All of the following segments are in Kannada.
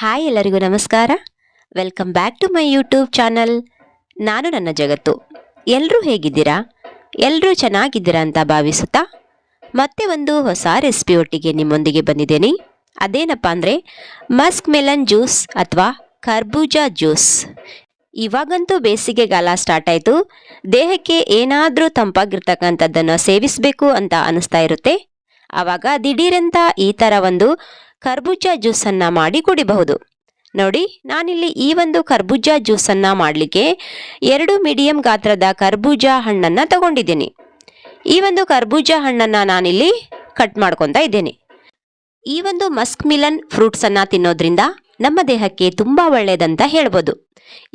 ಹಾಯ್ ಎಲ್ಲರಿಗೂ ನಮಸ್ಕಾರ. Welcome back to my YouTube channel ನಾನು ನನ್ನ ಜಗತ್ತು. ಎಲ್ಲರೂ ಹೇಗಿದ್ದೀರಾ? ಎಲ್ಲರೂ ಚೆನ್ನಾಗಿದ್ದೀರಾ ಅಂತ ಭಾವಿಸುತ್ತಾ? ಮತ್ತೆ ಒಂದು ಹೊಸ ರೆಸಿಪಿ ಒಟ್ಟಿಗೆ ನಿಮ್ಮೊಂದಿಗೆ ಬಂದಿದ್ದೇನೆ. ಅದೇನಪ್ಪ ಅಂದರೆ ಮಸ್ಕ್ ಮೆಲನ್ ಜ್ಯೂಸ್ ಅಥವಾ ಕರ್ಬೂಜ ಜ್ಯೂಸ್ ಇವಾಗಂತೂ ಬೇಸಿಗೆಗಾಲ ಸ್ಟಾರ್ಟ್ ಆಯಿತು. ದೇಹಕ್ಕೆ ಏನಾದರೂ ತಂಪಾಗಿರ್ತಕ್ಕಂಥದ್ದನ್ನು ಸೇವಿಸಬೇಕು ಅಂತ ಅನಿಸ್ತಾ ಇರುತ್ತೆ. ಆವಾಗ ದಿಢೀರಂತ ಈ ಥರ ಒಂದು ಕರ್ಬೂಜ ಜ್ಯೂಸನ್ನು ಮಾಡಿ ಕುಡಿಬಹುದು. ನೋಡಿ, ನಾನಿಲ್ಲಿ ಈ ಒಂದು ಕರ್ಬೂಜ ಜ್ಯೂಸನ್ನು ಮಾಡಲಿಕ್ಕೆ ಎರಡು ಮೀಡಿಯಂ ಗಾತ್ರದ ಕರ್ಬೂಜ ಹಣ್ಣನ್ನು ತಗೊಂಡಿದ್ದೀನಿ. ಈ ಒಂದು ಕರ್ಬೂಜ ಹಣ್ಣನ್ನು ನಾನಿಲ್ಲಿ ಕಟ್ ಮಾಡ್ಕೊತಾ ಇದ್ದೇನೆ. ಈ ಒಂದು ಮಸ್ಕ್ ಮಿಲನ್ ಫ್ರೂಟ್ಸನ್ನು ತಿನ್ನೋದ್ರಿಂದ ನಮ್ಮ ದೇಹಕ್ಕೆ ತುಂಬ ಒಳ್ಳೆಯದಂತ ಹೇಳ್ಬೋದು.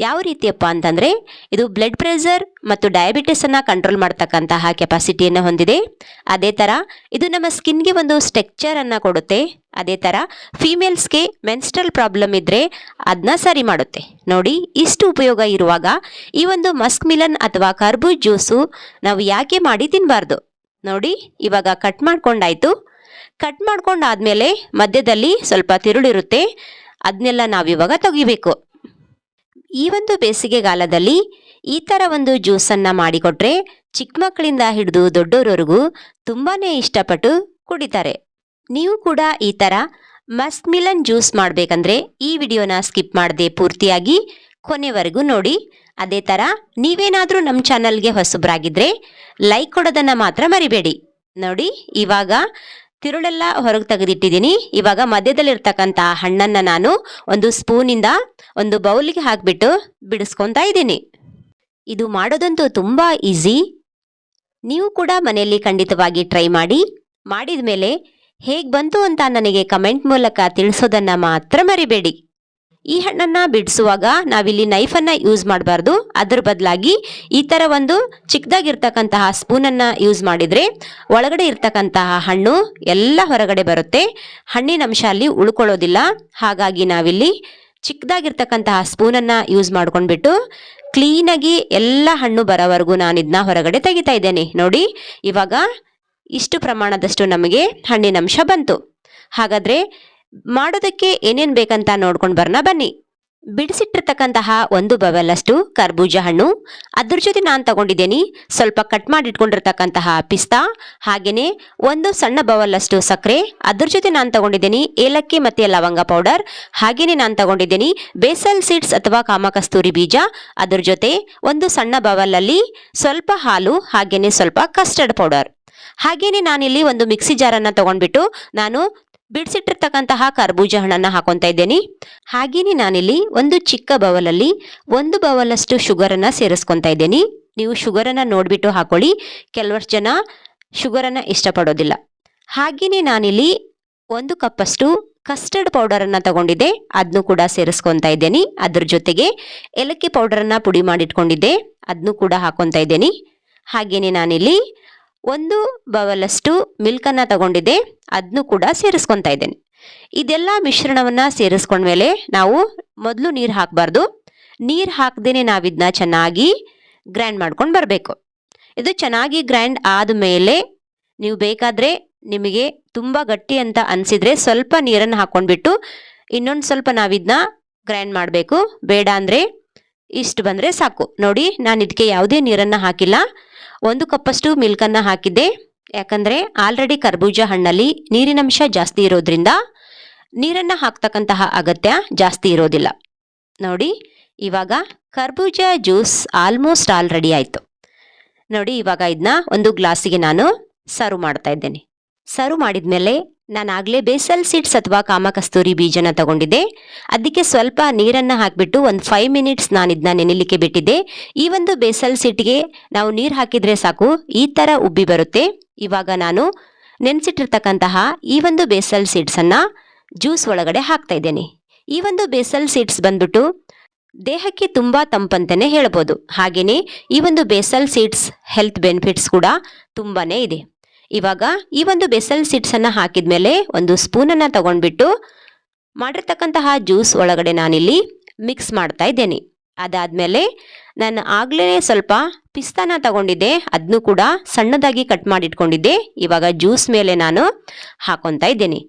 ಯಾವ ರೀತಿಯಪ್ಪ ಅಂತಂದರೆ, ಇದು ಬ್ಲಡ್ ಪ್ರೆಷರ್ ಮತ್ತು ಡಯಾಬಿಟಿಸನ್ನು ಕಂಟ್ರೋಲ್ ಮಾಡ್ತಕ್ಕಂತಹ ಕೆಪಾಸಿಟಿಯನ್ನು ಹೊಂದಿದೆ. ಅದೇ ಥರ ಇದು ನಮ್ಮ ಸ್ಕಿನ್ಗೆ ಒಂದು ಸ್ಟ್ರಕ್ಚರನ್ನು ಕೊಡುತ್ತೆ. ಅದೇ ಥರ ಫೀಮೇಲ್ಸ್ಗೆ ಮೆನ್ಸ್ಟ್ರಲ್ ಪ್ರಾಬ್ಲಮ್ ಇದ್ದರೆ ಅದನ್ನ ಸರಿ ಮಾಡುತ್ತೆ. ನೋಡಿ, ಇಷ್ಟು ಉಪಯೋಗ ಇರುವಾಗ ಈ ಒಂದು ಮಸ್ಕ್ ಮಿಲನ್ ಅಥವಾ ಕರ್ಬೂಜ್ ಜ್ಯೂಸು ನಾವು ಯಾಕೆ ಮಾಡಿ ತಿನ್ನಬಾರ್ದು ನೋಡಿ, ಇವಾಗ ಕಟ್ ಮಾಡ್ಕೊಂಡಾಯ್ತು. ಕಟ್ ಮಾಡ್ಕೊಂಡಾದ್ಮೇಲೆ ಮಧ್ಯದಲ್ಲಿ ಸ್ವಲ್ಪ ತಿರುಳಿರುತ್ತೆ. ಅದನ್ನೆಲ್ಲ ನಾವಿವಾಗ ತೆಗಿಬೇಕು. ಈ ಒಂದು ಬೇಸಿಗೆಗಾಲದಲ್ಲಿ ಈ ಥರ ಒಂದು ಜ್ಯೂಸನ್ನು ಮಾಡಿಕೊಟ್ರೆ ಚಿಕ್ಕ ಮಕ್ಕಳಿಂದ ಹಿಡಿದು ದೊಡ್ಡೋರವರೆಗೂ ತುಂಬಾ ಇಷ್ಟಪಟ್ಟು ಕುಡಿತಾರೆ. ನೀವು ಕೂಡ ಈ ಥರ ಮಸ್ಕ್ ಮಿಲನ್ ಜ್ಯೂಸ್ ಮಾಡಬೇಕಂದ್ರೆ ಈ ವಿಡಿಯೋನ ಸ್ಕಿಪ್ ಮಾಡದೆ ಪೂರ್ತಿಯಾಗಿ ಕೊನೆವರೆಗೂ ನೋಡಿ. ಅದೇ ಥರ ನೀವೇನಾದರೂ ನಮ್ಮ ಚಾನಲ್ಗೆ ಹೊಸಬರಾಗಿದ್ದರೆ ಲೈಕ್ ಕೊಡೋದನ್ನು ಮಾತ್ರ ಮರಿಬೇಡಿ. ನೋಡಿ, ಇವಾಗ ತಿರುಳೆಲ್ಲ ಹೊರಗೆ ತೆಗೆದಿಟ್ಟಿದ್ದೀನಿ. ಇವಾಗ ಮಧ್ಯದಲ್ಲಿರ್ತಕ್ಕಂಥ ಹಣ್ಣನ್ನು ನಾನು ಒಂದು ಸ್ಪೂನಿಂದ ಒಂದು ಬೌಲಿಗೆ ಹಾಕಿಬಿಟ್ಟು ಬಿಡಿಸ್ಕೊತಾ ಇದ್ದೀನಿ. ಇದು ಮಾಡೋದಂತೂ ತುಂಬ ಈಸಿ. ನೀವು ಕೂಡ ಮನೆಯಲ್ಲಿ ಖಂಡಿತವಾಗಿ ಟ್ರೈ ಮಾಡಿ. ಮಾಡಿದ ಮೇಲೆ ಹೇಗೆ ಬಂತು ಅಂತ ನನಗೆ ಕಮೆಂಟ್ ಮೂಲಕ ತಿಳಿಸೋದನ್ನು ಮಾತ್ರ ಮರಿಬೇಡಿ. ಈ ಹಣ್ಣನ್ನು ಬಿಡಿಸುವಾಗ ನಾವಿಲ್ಲಿ ನೈಫನ್ನು ಯೂಸ್ ಮಾಡಬಾರ್ದು. ಅದರ ಬದಲಾಗಿ ಈ ಥರ ಒಂದು ಚಿಕ್ಕದಾಗಿರ್ತಕ್ಕಂತಹ ಸ್ಪೂನನ್ನು ಯೂಸ್ ಮಾಡಿದರೆ ಒಳಗಡೆ ಇರ್ತಕ್ಕಂತಹ ಹಣ್ಣು ಎಲ್ಲ ಹೊರಗಡೆ ಬರುತ್ತೆ. ಹಣ್ಣಿನ ಅಂಶ ಅಲ್ಲಿ ಉಳ್ಕೊಳ್ಳೋದಿಲ್ಲ. ಹಾಗಾಗಿ ನಾವಿಲ್ಲಿ ಚಿಕ್ಕದಾಗಿರ್ತಕ್ಕಂತಹ ಸ್ಪೂನನ್ನು ಯೂಸ್ ಮಾಡ್ಕೊಂಡ್ಬಿಟ್ಟು ಕ್ಲೀನಾಗಿ ಎಲ್ಲ ಹಣ್ಣು ಬರೋವರೆಗೂ ನಾನು ಇದನ್ನ ಹೊರಗಡೆ ತೆಗಿತಾ ಇದ್ದೇನೆ. ನೋಡಿ, ಇವಾಗ ಇಷ್ಟು ಪ್ರಮಾಣದಷ್ಟು ನಮಗೆ ಹಣ್ಣಿನ ಅಂಶ ಬಂತು. ಹಾಗಾದರೆ ಮಾಡೋದಕ್ಕೆ ಏನೇನು ಬೇಕಂತ ನೋಡ್ಕೊಂಡು ಬರೋಣ ಬನ್ನಿ. ಬಿಡಿಸಿಟ್ಟಿರ್ತಕ್ಕಂತಹ ಒಂದು ಬವಲಷ್ಟು ಕರ್ಬೂಜ ಹಣ್ಣು. ಅದ್ರ ಜೊತೆ ನಾನು ತಗೊಂಡಿದ್ದೀನಿ. ಸ್ವಲ್ಪ ಕಟ್ ಮಾಡಿ ಇಟ್ಕೊಂಡಿರ್ತಕ್ಕಂತಹ ಪಿಸ್ತಾ ಹಾಗೆಯೇ ಒಂದು ಸಣ್ಣ ಬವಲಷ್ಟು ಸಕ್ಕರೆ ಅದ್ರ ಜೊತೆ ನಾನು ತಗೊಂಡಿದ್ದೀನಿ ಏಲಕ್ಕಿ ಮತ್ತು ಲವಂಗ ಪೌಡರ್. ಹಾಗೆಯೇ ನಾನು ತಗೊಂಡಿದ್ದೀನಿ ಬೇಸಲ್ ಸೀಡ್ಸ್ ಅಥವಾ ಕಾಮಕಸ್ತೂರಿ ಬೀಜ. ಅದ್ರ ಜೊತೆ ಒಂದು ಸಣ್ಣ ಬವಲಲ್ಲಿ ಸ್ವಲ್ಪ ಹಾಲು ಹಾಗೆಯೇ ಸ್ವಲ್ಪ ಕಸ್ಟರ್ಡ್ ಪೌಡರ್. ಹಾಗೆಯೇ ನಾನಿಲ್ಲಿ ಒಂದು ಮಿಕ್ಸಿ ಜಾರನ್ನು ತಗೊಂಡ್ಬಿಟ್ಟು ನಾನು ಬಿಡಿಸಿಟ್ಟಿರ್ತಕ್ಕಂತಹ ಕರ್ಬೂಜ ಹಣ್ಣನ್ನು ಹಾಕೊತಾ ಇದ್ದೇನೆ. ಹಾಗೇನೆ ನಾನಿಲ್ಲಿ ಒಂದು ಚಿಕ್ಕ ಬವಲಲ್ಲಿ ಒಂದು ಬವಲಷ್ಟು ಶುಗರನ್ನು ಸೇರಿಸ್ಕೊತಾ ಇದ್ದೀನಿ. ನೀವು ಶುಗರನ್ನು ನೋಡಿಬಿಟ್ಟು ಹಾಕೊಳ್ಳಿ. ಕೆಲವಷ್ಟು ಜನ ಶುಗರನ್ನು ಇಷ್ಟಪಡೋದಿಲ್ಲ. ಹಾಗೆಯೇ ನಾನಿಲ್ಲಿ ಒಂದು ಕಪ್ಪಷ್ಟು ಕಸ್ಟರ್ಡ್ ಪೌಡರನ್ನು ತಗೊಂಡಿದ್ದೆ. ಅದನ್ನು ಕೂಡ ಸೇರಿಸ್ಕೊತಾ ಇದ್ದೇನೆ. ಅದ್ರ ಜೊತೆಗೆ ಏಲಕ್ಕಿ ಪೌಡರನ್ನು ಪುಡಿ ಮಾಡಿಟ್ಕೊಂಡಿದ್ದೆ. ಅದನ್ನು ಕೂಡ ಹಾಕೊತಾ ಇದ್ದೀನಿ. ಹಾಗೆಯೇ ನಾನಿಲ್ಲಿ ಒಂದು ಬವಲಷ್ಟು ಮಿಲ್ಕನ್ನು ತಗೊಂಡಿದ್ದೆ ಅದನ್ನು ಕೂಡ ಸೇರಿಸ್ಕೊತಾ ಇದ್ದೇನೆ. ಇದೆಲ್ಲ ಮಿಶ್ರಣವನ್ನು ಸೇರಿಸ್ಕೊಂಡ್ಮೇಲೆ ನಾವು ಮೊದಲು ನೀರು ಹಾಕಬಾರ್ದು. ನೀರು ಹಾಕ್ದೇ ನಾವಿದನ್ನ ಚೆನ್ನಾಗಿ ಗ್ರೈಂಡ್ ಮಾಡ್ಕೊಂಡು ಬರಬೇಕು. ಇದು ಚೆನ್ನಾಗಿ ಗ್ರೈಂಡ್ ಆದಮೇಲೆ ನೀವು ಬೇಕಾದರೆ ನಿಮಗೆ ತುಂಬ ಗಟ್ಟಿ ಅಂತ ಅನಿಸಿದರೆ ಸ್ವಲ್ಪ ನೀರನ್ನು ಹಾಕ್ಕೊಂಡ್ಬಿಟ್ಟು ಇನ್ನೊಂದು ಸ್ವಲ್ಪ ನಾವಿದನ್ನ ಗ್ರೈಂಡ್ ಮಾಡಬೇಕು. ಬೇಡ ಅಂದರೆ ಇಷ್ಟು ಬಂದರೆ ಸಾಕು. ನೋಡಿ, ನಾನು ಇದಕ್ಕೆ ಯಾವುದೇ ನೀರನ್ನು ಹಾಕಿಲ್ಲ. ಒಂದು ಕಪ್ಪಷ್ಟು ಮಿಲ್ಕನ್ನು ಹಾಕಿದ್ದೆ. ಯಾಕಂದರೆ ಆಲ್ರೆಡಿ ಕರ್ಬೂಜ ಹಣ್ಣಲ್ಲಿ ನೀರಿನಂಶ ಜಾಸ್ತಿ ಇರೋದ್ರಿಂದ ನೀರನ್ನು ಹಾಕ್ತಕ್ಕಂತಹ ಅಗತ್ಯ ಜಾಸ್ತಿ ಇರೋದಿಲ್ಲ. ನೋಡಿ, ಇವಾಗ ಕರ್ಬೂಜ ಜ್ಯೂಸ್ ಆಲ್ಮೋಸ್ಟ್ ಆಲ್ ರೆಡಿ ಆಯಿತು. ನೋಡಿ, ಇವಾಗ ಇದನ್ನ ಒಂದು ಗ್ಲಾಸಿಗೆ ನಾನು ಸರ್ವ್ ಮಾಡ್ತಾ ಇದ್ದೇನೆ. ಸರ್ವ್ ಮಾಡಿದ್ಮೇಲೆ ನಾನು ಆಗಲೇ ಬೇಸಲ್ ಸೀಡ್ಸ್ ಅಥವಾ ಕಾಮಕಸ್ತೂರಿ ಬೀಜನ ತಗೊಂಡಿದ್ದೆ. ಅದಕ್ಕೆ ಸ್ವಲ್ಪ ನೀರನ್ನು ಹಾಕಿಬಿಟ್ಟು ಒಂದು ಫೈವ್ ಮಿನಿಟ್ಸ್ ನಾನು ಇದನ್ನ ನೆನೆಲಿಕ್ಕೆ ಬಿಟ್ಟಿದ್ದೆ. ಈ ಒಂದು ಬೇಸಲ್ ಸೀಟ್ಗೆ ನಾವು ನೀರು ಹಾಕಿದರೆ ಸಾಕು, ಈ ಥರ ಉಬ್ಬಿ ಬರುತ್ತೆ. ಇವಾಗ ನಾನು ನೆನೆಸಿಟ್ಟಿರ್ತಕ್ಕಂತಹ ಈ ಒಂದು ಬೇಸಲ್ ಸೀಡ್ಸನ್ನು ಜ್ಯೂಸ್ ಒಳಗಡೆ ಹಾಕ್ತಾ ಇದ್ದೇನೆ. ಈ ಒಂದು ಬೇಸಲ್ ಸೀಡ್ಸ್ ಬಂದ್ಬಿಟ್ಟು ದೇಹಕ್ಕೆ ತುಂಬ ತಂಪಂತಲೇ ಹೇಳ್ಬೋದು. ಹಾಗೆಯೇ ಈ ಒಂದು ಬೇಸಲ್ ಸೀಡ್ಸ್ ಹೆಲ್ತ್ ಬೆನಿಫಿಟ್ಸ್ ಕೂಡ ತುಂಬಾ ಇದೆ. ಇವಾಗ ಈ ಒಂದು ಬೆಸಲ್ ಸೀಡ್ಸನ್ನು ಹಾಕಿದ್ಮೇಲೆ ಒಂದು ಸ್ಪೂನನ್ನು ತಗೊಂಡ್ಬಿಟ್ಟು ಮಾಡಿರ್ತಕ್ಕಂತಹ ಜ್ಯೂಸ್ ಒಳಗಡೆ ನಾನಿಲ್ಲಿ ಮಿಕ್ಸ್ ಮಾಡ್ತಾ ಇದ್ದೇನೆ. ಅದಾದಮೇಲೆ ನಾನು ಆಗಲೇ ಸ್ವಲ್ಪ ಪಿಸ್ತಾನ ತಗೊಂಡಿದ್ದೆ. ಅದನ್ನು ಕೂಡ ಸಣ್ಣದಾಗಿ ಕಟ್ ಮಾಡಿಟ್ಕೊಂಡಿದ್ದೆ. ಇವಾಗ ಜ್ಯೂಸ್ ಮೇಲೆ ನಾನು ಹಾಕೊತಾ ಇದ್ದೇನೆ.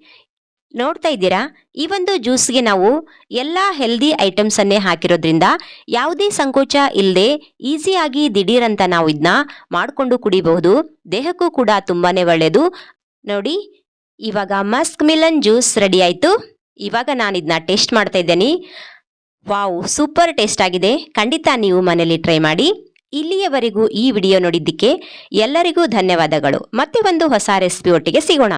ನೋಡ್ತಾ ಇದ್ದೀರಾ? ಈ ಒಂದು ಜ್ಯೂಸ್ಗೆ ನಾವು ಎಲ್ಲ ಹೆಲ್ದಿ ಐಟಮ್ಸನ್ನೇ ಹಾಕಿರೋದ್ರಿಂದ ಯಾವುದೇ ಸಂಕೋಚ ಇಲ್ಲದೆ ಈಸಿಯಾಗಿ ದಿಢೀರಂತ ನಾವು ಇದನ್ನ ಮಾಡಿಕೊಂಡು ಕುಡಿಬಹುದು. ದೇಹಕ್ಕೂ ಕೂಡ ತುಂಬಾನೇ ಒಳ್ಳೆಯದು ನೋಡಿ, ಇವಾಗ ಮಸ್ಕ್ ಮಿಲನ್ ಜ್ಯೂಸ್ ರೆಡಿ ಆಯಿತು. ಇವಾಗ ನಾನು ಇದನ್ನ ಟೇಸ್ಟ್ ಮಾಡ್ತಾ ಇದ್ದೇನೆ. ವಾವ್ ಸೂಪರ್ ಟೇಸ್ಟ್ ಆಗಿದೆ. ಖಂಡಿತ ನೀವು ಮನೇಲಿ ಟ್ರೈ ಮಾಡಿ. ಇಲ್ಲಿಯವರೆಗೂ ಈ ವಿಡಿಯೋ ನೋಡಿದ್ದಕ್ಕೆ ಎಲ್ಲರಿಗೂ ಧನ್ಯವಾದಗಳು. ಮತ್ತೆ ಒಂದು ಹೊಸ ರೆಸಿಪಿ ಒಟ್ಟಿಗೆ ಸಿಗೋಣ.